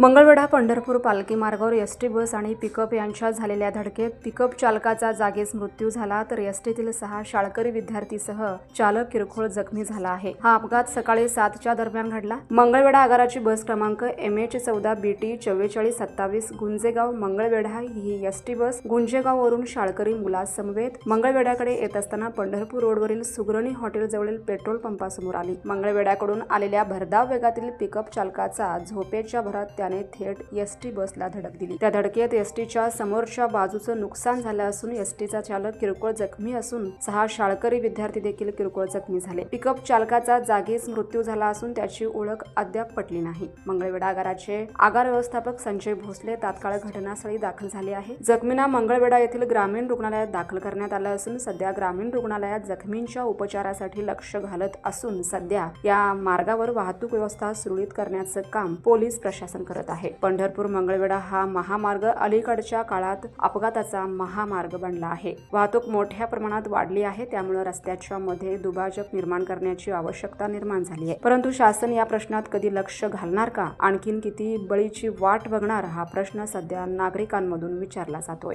मंगळवेढा पंढरपूर पालखी मार्गावर ST bus आणि पिकअप यांच्या झालेल्या धडकेत पिकअप चालकाचा जागीच मृत्यू झाला तर एसटीतील सहा शाळकरी विद्यार्थीसह चालक किरकोळ जखमी झाला आहे. हा अपघात सकाळी सातच्या दरम्यान घडला. मंगळवेढा आगाराची बस क्रमांक एम एच चौदा बी टी चव्वेचाळीस सत्तावीस गुंजेगाव मंगळवेढा ही एसटी बस गुंजेगाववरून शाळकरी मुलासमवेत मंगळवेढ्याकडे येत असताना पंढरपूर रोडवरील सुग्रणी हॉटेलजवळील पेट्रोल पंपासमोर आली. मंगळवेढ्याकडून आलेल्या भरधाव वेगातील पिकअप चालकाचा झोपेच्या भरात त्याने थेट एसटी बसला धडक दिली. त्या धडकेत एसटीच्या समोरच्या बाजूचं नुकसान झालं असून एस टीचा चालक किरकोळ जखमी असून सहा शाळकरी विद्यार्थी देखील किरकोळ जखमी झाले. पिकअप चालकाचा जागीच मृत्यू झाला असून त्याची ओळख अद्याप पटली नाही. मंगळवेढा आगाराचे आगार व्यवस्थापक संजय भोसले तात्काळ घटनास्थळी दाखल झाले आहे. जखमींना मंगळवेढा येथील ग्रामीण रुग्णालयात दाखल करण्यात आलं असून सध्या ग्रामीण रुग्णालयात जखमींच्या उपचारासाठी लक्ष घालत असून सध्या या मार्गावर वाहतूक व्यवस्था सुरळीत करण्याचं काम पोलीस प्रशासन करत करत आहे. पंढरपूर मंगळवेढा हा महामार्ग अलीकडच्या काळात अपघाताचा महामार्ग बनला आहे. वाहतूक मोठ्या प्रमाणात वाढली आहे त्यामुळे रस्त्याच्या मध्ये दुभाजक निर्माण करण्याची आवश्यकता निर्माण झाली आहे. परंतु शासन या प्रश्नात कधी लक्ष घालणार का? आणखीन किती बळीची वाट बघणार? हा प्रश्न सध्या नागरिकांमधून विचारला जातोय.